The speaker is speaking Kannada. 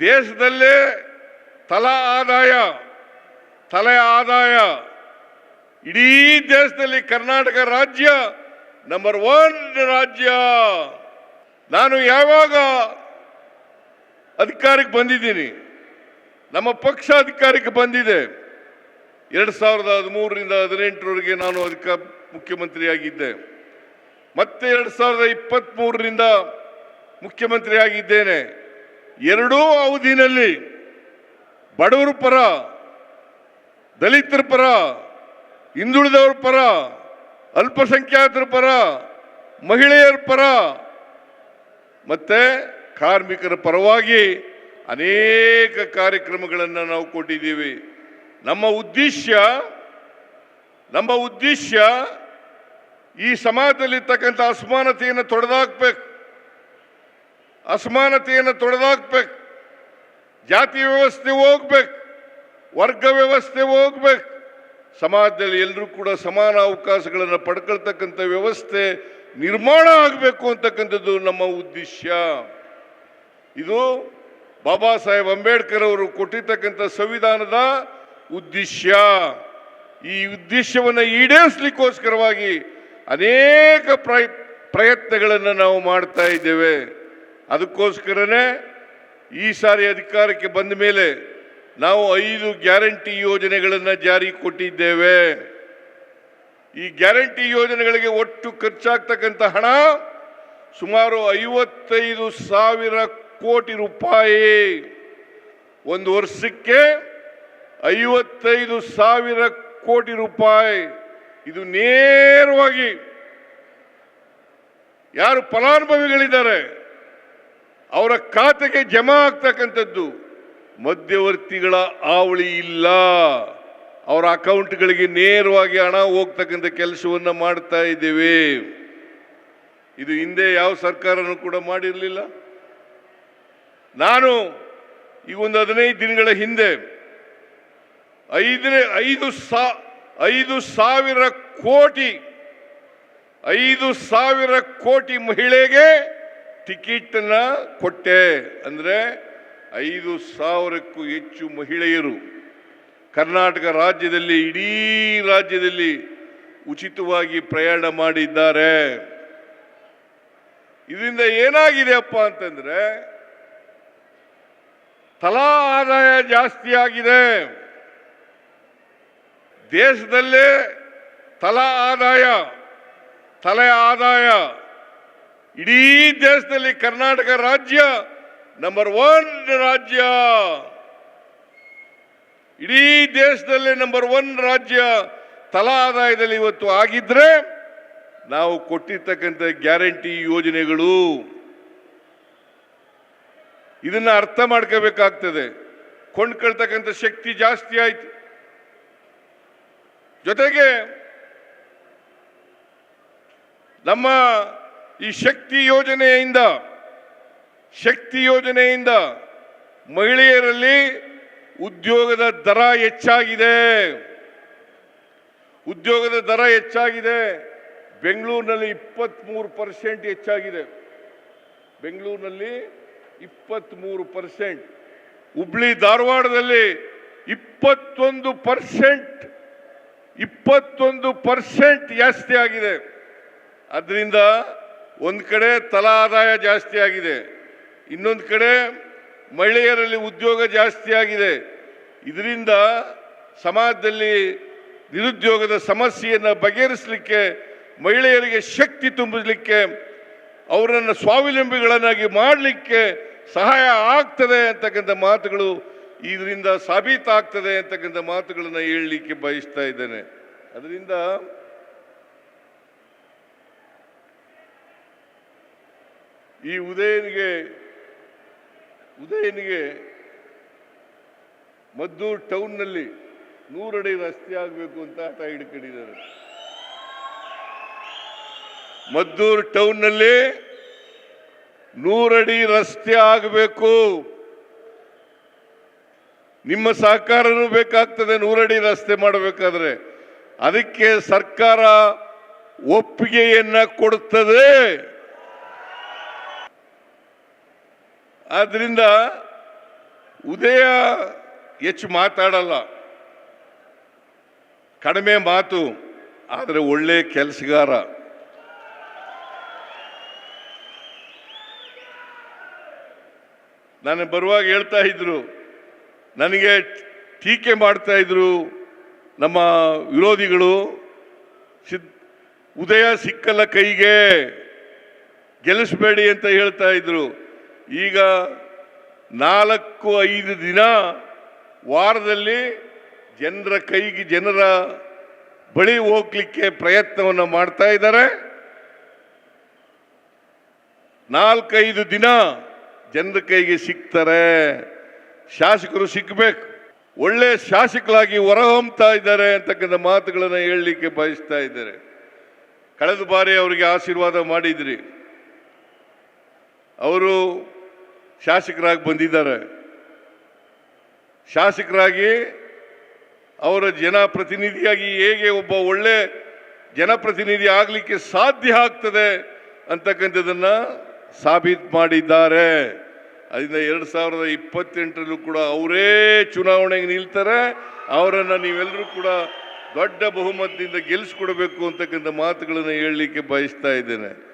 ದೇಶದಲ್ಲೇ ತಲಾ ಆದಾಯ, ತಲೆ ಆದಾಯ. ಇಡೀ ದೇಶದಲ್ಲಿ ಕರ್ನಾಟಕ ರಾಜ್ಯ ನಂಬರ್ ಒನ್ ರಾಜ್ಯ. ನಾನು ಯಾವಾಗ ಅಧಿಕಾರಕ್ಕೆ ಬಂದಿದ್ದೀನಿ? ನಮ್ಮ ಪಕ್ಷ ಅಧಿಕಾರಕ್ಕೆ ಬಂದಿದೆ. ಎರಡು ಸಾವಿರದ ಹದಿಮೂರರಿಂದ ಹದಿನೆಂಟರವರೆಗೆ ನಾನು ಅಧಿಕ ಮುಖ್ಯಮಂತ್ರಿಯಾಗಿದ್ದೆ. ಮತ್ತೆ ಎರಡು ಸಾವಿರದ ಇಪ್ಪತ್ತ್ಮೂರರಿಂದ ಮುಖ್ಯಮಂತ್ರಿಯಾಗಿದ್ದೇನೆ. ಎರಡೂ ಅವಧಿನಲ್ಲಿ ಬಡವರ ಪರ, ದಲಿತರ ಪರ, ಹಿಂದುಳಿದವರ ಪರ, ಅಲ್ಪಸಂಖ್ಯಾತರ ಪರ, ಮಹಿಳೆಯರ ಪರ, ಮತ್ತೆ ಕಾರ್ಮಿಕರ ಪರವಾಗಿ ಅನೇಕ ಕಾರ್ಯಕ್ರಮಗಳನ್ನು ನಾವು ಕೊಟ್ಟಿದ್ದೀವಿ. ನಮ್ಮ ಉದ್ದೇಶ ನಮ್ಮ ಉದ್ದೇಶ ಈ ಸಮಾಜದಲ್ಲಿರ್ತಕ್ಕಂಥ ಅಸಮಾನತೆಯನ್ನು ತೊಡೆದಾಕ್ಬೇಕು. ಅಸಮಾನತೆಯನ್ನು ತೊಡೆದಾಕ್ಬೇಕು. ಜಾತಿ ವ್ಯವಸ್ಥೆ ಹೋಗ್ಬೇಕು. ವರ್ಗ ವ್ಯವಸ್ಥೆ ಹೋಗ್ಬೇಕು. ಸಮಾಜದಲ್ಲಿ ಎಲ್ಲರೂ ಕೂಡ ಸಮಾನ ಅವಕಾಶಗಳನ್ನು ಪಡ್ಕೊಳ್ತಕ್ಕಂಥ ವ್ಯವಸ್ಥೆ ನಿರ್ಮಾಣ ಆಗಬೇಕು ಅಂತಕ್ಕಂಥದ್ದು ನಮ್ಮ ಉದ್ದೇಶ. ಇದು ಬಾಬಾ ಸಾಹೇಬ್ ಅಂಬೇಡ್ಕರ್ ಅವರು ಕೊಟ್ಟಿರ್ತಕ್ಕಂಥ ಸಂವಿಧಾನದ ಉದ್ದೇಶ. ಈ ಉದ್ದೇಶವನ್ನು ಈಡೇರಿಸಲಿಕ್ಕೋಸ್ಕರವಾಗಿ ಅನೇಕ ಪ್ರಯ ಪ್ರಯತ್ನಗಳನ್ನು ನಾವು ಮಾಡ್ತಾ ಇದ್ದೇವೆ. ಅದಕ್ಕೋಸ್ಕರನೇ ಈ ಸಾರಿ ಅಧಿಕಾರಕ್ಕೆ ಬಂದ ಮೇಲೆ ನಾವು ಐದು ಗ್ಯಾರಂಟಿ ಯೋಜನೆಗಳನ್ನು ಜಾರಿ ಕೊಟ್ಟಿದ್ದೇವೆ. ಈ ಗ್ಯಾರಂಟಿ ಯೋಜನೆಗಳಿಗೆ ಒಟ್ಟು ಖರ್ಚಾಗ್ತಕ್ಕಂಥ ಹಣ ಸುಮಾರು ಐವತ್ತೈದು ಸಾವಿರ ಕೋಟಿ ರೂಪಾಯಿ. ಒಂದು ವರ್ಷಕ್ಕೆ ಐವತ್ತೈದು ಸಾವಿರ ಕೋಟಿ ರೂಪಾಯಿ. ಇದು ನೇರವಾಗಿ ಯಾರು ಫಲಾನುಭವಿಗಳಿದ್ದಾರೆ ಅವರ ಖಾತೆಗೆ ಜಮಾ ಆಗ್ತಕ್ಕಂಥದ್ದು. ಮಧ್ಯವರ್ತಿಗಳ ಆವಳಿ ಇಲ್ಲ. ಅವರ ಅಕೌಂಟ್ಗಳಿಗೆ ನೇರವಾಗಿ ಹಣ ಹೋಗ್ತಕ್ಕಂಥ ಕೆಲಸವನ್ನು ಮಾಡ್ತಾ ಇದ್ದೇವೆ. ಇದು ಹಿಂದೆ ಯಾವ ಸರ್ಕಾರನೂ ಕೂಡ ಮಾಡಿರಲಿಲ್ಲ. ನಾನು ಈಗ ಒಂದು ಹದಿನೈದು ದಿನಗಳ ಹಿಂದೆ ಐದನೇ, ಐದು ಸಾ, ಐದು ಸಾವಿರ ಕೋಟಿ, ಐದು ಸಾವಿರ ಕೋಟಿ ಮಹಿಳೆಗೆ ಟಿಕೆಟನ್ನ ಕೊಟ್ಟೆ ಅಂದರೆ ಐದು ಸಾವಿರಕ್ಕೂ ಹೆಚ್ಚು ಮಹಿಳೆಯರು. ಕರ್ನಾಟಕ ರಾಜ್ಯದಲ್ಲಿ, ಇಡೀ ರಾಜ್ಯದಲ್ಲಿ ಉಚಿತವಾಗಿ ಪ್ರಯಾಣ ಮಾಡಿದ್ದಾರೆ. ಇದರಿಂದ ಏನಾಗಿದೆಯಪ್ಪ ಅಂತಂದ್ರೆ, ತಲಾ ಆದಾಯ ಜಾಸ್ತಿ ಆಗಿದೆ. ದೇಶದಲ್ಲೇ ತಲಾ ಆದಾಯ, ತಲೆ ಆದಾಯ. ಇಡೀ ದೇಶದಲ್ಲಿ ಕರ್ನಾಟಕ ರಾಜ್ಯ ನಂಬರ್ ಒನ್ ರಾಜ್ಯ. ಇಡೀ ದೇಶದಲ್ಲಿ ನಂಬರ್ ಒನ್ ರಾಜ್ಯ ತಲಾ ಆದಾಯದಲ್ಲಿ ಇವತ್ತು ಆಗಿದ್ರೆ ನಾವು ಕೊಟ್ಟಿರ್ತಕ್ಕಂಥ ಗ್ಯಾರಂಟಿ ಯೋಜನೆಗಳು ಇದನ್ನ ಅರ್ಥ ಮಾಡ್ಕೋಬೇಕಾಗ್ತದೆ. ಕೊಂಡ್ಕೊಳ್ತಕ್ಕಂಥ ಶಕ್ತಿ ಜಾಸ್ತಿ ಆಯ್ತು. ಜೊತೆಗೆ ನಮ್ಮ ಈ ಶಕ್ತಿ ಯೋಜನೆಯಿಂದ ಶಕ್ತಿ ಯೋಜನೆಯಿಂದ ಮಹಿಳೆಯರಲ್ಲಿ ಉದ್ಯೋಗದ ದರ ಹೆಚ್ಚಾಗಿದೆ. ಉದ್ಯೋಗದ ದರ ಹೆಚ್ಚಾಗಿದೆ. ಬೆಂಗಳೂರಿನಲ್ಲಿ ಇಪ್ಪತ್ತ್ಮೂರು ಪರ್ಸೆಂಟ್ ಹೆಚ್ಚಾಗಿದೆ. ಬೆಂಗಳೂರಿನಲ್ಲಿ ಇಪ್ಪತ್ತ್ಮೂರು ಪರ್ಸೆಂಟ್ ಹುಬ್ಳಿ ಧಾರವಾಡದಲ್ಲಿ ಇಪ್ಪತ್ತೊಂದು ಪರ್ಸೆಂಟ್ ಇಪ್ಪತ್ತೊಂದು ಪರ್ಸೆಂಟ್ ಜಾಸ್ತಿ ಆಗಿದೆ. ಅದರಿಂದ ಒಂದು ಕಡೆ ತಲಾ ಆದಾಯ ಜಾಸ್ತಿ ಆಗಿದೆ, ಇನ್ನೊಂದು ಕಡೆ ಮಹಿಳೆಯರಲ್ಲಿ ಉದ್ಯೋಗ ಜಾಸ್ತಿ ಆಗಿದೆ. ಇದರಿಂದ ಸಮಾಜದಲ್ಲಿ ನಿರುದ್ಯೋಗದ ಸಮಸ್ಯೆಯನ್ನು ಬಗೆಹರಿಸಲಿಕ್ಕೆ, ಮಹಿಳೆಯರಿಗೆ ಶಕ್ತಿ ತುಂಬಲಿಕ್ಕೆ ಅವರನ್ನು ಸ್ವಾವಲಂಬಿಗಳನ್ನಾಗಿ ಮಾಡಲಿಕ್ಕೆ ಸಹಾಯ ಆಗ್ತದೆ ಅಂತಕ್ಕಂಥ ಮಾತುಗಳು ಇದರಿಂದ ಸಾಬೀತಾಗ್ತದೆ ಅಂತಕ್ಕಂಥ ಮಾತುಗಳನ್ನು ಹೇಳಲಿಕ್ಕೆ ಬಯಸ್ತಾ ಇದ್ದೇನೆ. ಅದರಿಂದ ಈ ಉದಯನಿಗೆ ಉದಯನಿಗೆ ಮದ್ದೂರು ಟೌನ್ನಲ್ಲಿ ನೂರಡಿ ರಸ್ತೆ ಆಗಬೇಕು ಅಂತ ಹಠ ಹಿಡ್ಕೊಂಡಿದ್ದಾರೆ. ಮದ್ದೂರು ಟೌನ್ನಲ್ಲಿ ನೂರಡಿ ರಸ್ತೆ ಆಗಬೇಕು. ನಿಮ್ಮ ಸಹಕಾರನೂ ಬೇಕಾಗ್ತದೆ ನೂರಡಿ ರಸ್ತೆ ಮಾಡಬೇಕಾದ್ರೆ. ಅದಕ್ಕೆ ಸರ್ಕಾರ ಒಪ್ಪಿಗೆಯನ್ನ ಕೊಡುತ್ತದೆ ಆದ್ರಿಂದ ಉದಯ ಹೆಚ್ಚು ಮಾತಾಡಲ್ಲ. ಕಡಿಮೆ ಮಾತು, ಆದರೆ ಒಳ್ಳೆ ಕೆಲಸಗಾರ. ನಾನು ಬರುವಾಗ ಹೇಳ್ತಾ ಇದ್ರು, ನನಗೆ ಟೀಕೆ ಮಾಡ್ತಾ ಇದ್ರು ನಮ್ಮ ವಿರೋಧಿಗಳು, ಸಿದ್, ಉದಯ ಸಿಕ್ಕಲ್ಲ ಕೈಗೆ, ಗೆಲ್ಲಿಸಬೇಡಿ ಅಂತ ಹೇಳ್ತಾ ಇದ್ರು. ಈಗ ನಾಲ್ಕು ಐದು ದಿನ ವಾರದಲ್ಲಿ ಜನರ ಕೈಗೆ ಜನರ ಬಳಿ ಹೋಗ್ಲಿಕ್ಕೆ ಪ್ರಯತ್ನವನ್ನು ಮಾಡ್ತಾ ಇದ್ದಾರೆ. ನಾಲ್ಕೈದು ದಿನ ಜನರ ಕೈಗೆ ಸಿಗ್ತಾರೆ. ಶಾಸಕರು ಸಿಕ್ಕಬೇಕು ಒಳ್ಳೆ ಶಾಸಕರಾಗಿ ಹೊರಹೊಮ್ತಾ ಇದ್ದಾರೆ ಅಂತಕ್ಕಂಥ ಮಾತುಗಳನ್ನು ಹೇಳಲಿಕ್ಕೆ ಬಯಸ್ತಾ ಇದ್ದಾರೆ. ಕಳೆದ ಬಾರಿ ಅವರಿಗೆ ಆಶೀರ್ವಾದ ಮಾಡಿದ್ರಿ. ಅವರು ಶಾಸಕರಾಗಿ ಬಂದಿದ್ದಾರೆ. ಶಾಸಕರಾಗಿ ಅವರ ಜನಪ್ರತಿನಿಧಿಯಾಗಿ ಹೇಗೆ ಒಬ್ಬ ಒಳ್ಳೆ ಜನಪ್ರತಿನಿಧಿ ಆಗಲಿಕ್ಕೆ ಸಾಧ್ಯ ಆಗ್ತದೆ ಅಂತಕ್ಕಂಥದ್ದನ್ನು ಸಾಬೀತು ಮಾಡಿದ್ದಾರೆ. ಅದರಿಂದ ಎರಡು ಸಾವಿರದ ಇಪ್ಪತ್ತೆಂಟರಲ್ಲೂ ಕೂಡ ಅವರೇ ಚುನಾವಣೆಗೆ ನಿಲ್ತಾರೆ. ಅವರನ್ನು ನೀವೆಲ್ಲರೂ ಕೂಡ ದೊಡ್ಡ ಬಹುಮತದಿಂದ ಗೆಲ್ಲಿಸ್ಕೊಡ್ಬೇಕು ಅಂತಕ್ಕಂಥ ಮಾತುಗಳನ್ನು ಹೇಳಲಿಕ್ಕೆ ಬಯಸ್ತಾ ಇದ್ದೇನೆ.